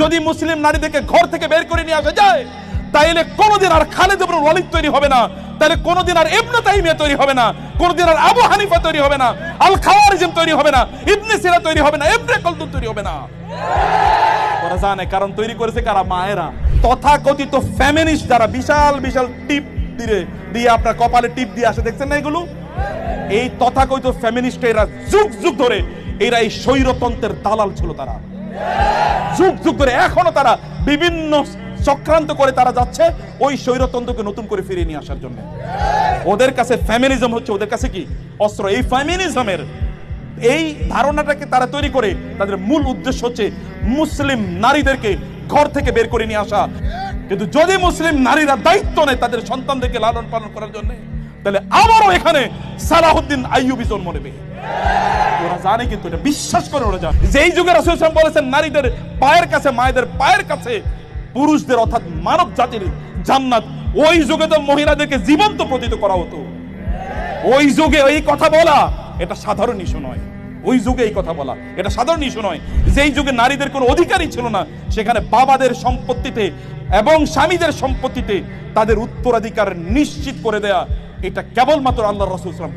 যদি মুসলিম নারীদেরকে ঘর থেকে বের করে নিয়ে আসা যায়, তাইলে কোনোদিন আর খালেদ ইবনুল ওয়ালিদ তৈরি হবে না তাহলে কোনোদিন আর ইবনে তাইমিয়া তৈরি হবে না, কোনোদিন আর আবু হানিফা তৈরি হবে না আল খাওয়ারিজম তৈরি হবে না, ইবনে সিনা তৈরি হবে না, ইবনে কলদুন তৈরি হবে না। ওরা জানে, কারণ তৈরি করেছে কারা? মায়েরা। তথাকথিত ফ্যামিনিস্ট যারা বিশাল বিশাল টিপ দিয়ে দিয়ে আপনার কপালে টিপ দিয়ে আসে, দেখছেন না এগুলো? এই তথাকথিত ফ্যামিনিস্ট এরা যুগ যুগ ধরে, এরা এই স্বৈরতন্ত্রের দালাল ছিল তারা। যুগ যুগ ধরে এখনও তারা বিভিন্ন চক্রান্ত করে তারা যাচ্ছে ওই স্বৈরতন্ত্রকে নতুন করে ফিরিয়ে নিয়ে আসার জন্য। ওদের কাছে ফ্যামিলিজম হচ্ছে, ওদের কাছে কি? অস্ত্র। এই ফ্যামিনিজমের এই ধারণাটাকে তারা তৈরি করে তাদের মূল উদ্দেশ্য হচ্ছে মুসলিম নারীদেরকে ঘর থেকে বের করে নিয়ে আসা। কিন্তু যদি মুসলিম নারীরা দায়িত্ব নেয় তাদের সন্তানদেরকে লালন পালন করার জন্য, তাহলে আবারও এখানে সালাহুদ্দিন আইয়ুবি জন্ম নেবে। ওরা জানে কিন্তু এটা বিশ্বাস করে, ওরা জানে। যেই যুগে বলেছেন, নারীদের পায়ের কাছে, মায়েদের পায়ের কাছে, পুরুষদের অর্থাৎ মানব জাতির জান্নাত, ওই যুগে তো মহিলাদেরকে জীবন্ত প্রতীত করা হতো। ওই যুগে এই কথা বলা, এটা সাধারণ ইস্যু নয়। ওই যুগে এই কথা বলা, এটা সাধারণ ইস্যু নয়। যেই যুগে নারীদের কোনো অধিকারই ছিল না, সেখানে বাবাদের সম্পত্তিতে এবং স্বামীদের সম্পত্তিতে তাদের উত্তরাধিকার নিশ্চিত করে দেয়া, এটা কেবলমাত্র আল্লাহ রসুল ইসলাম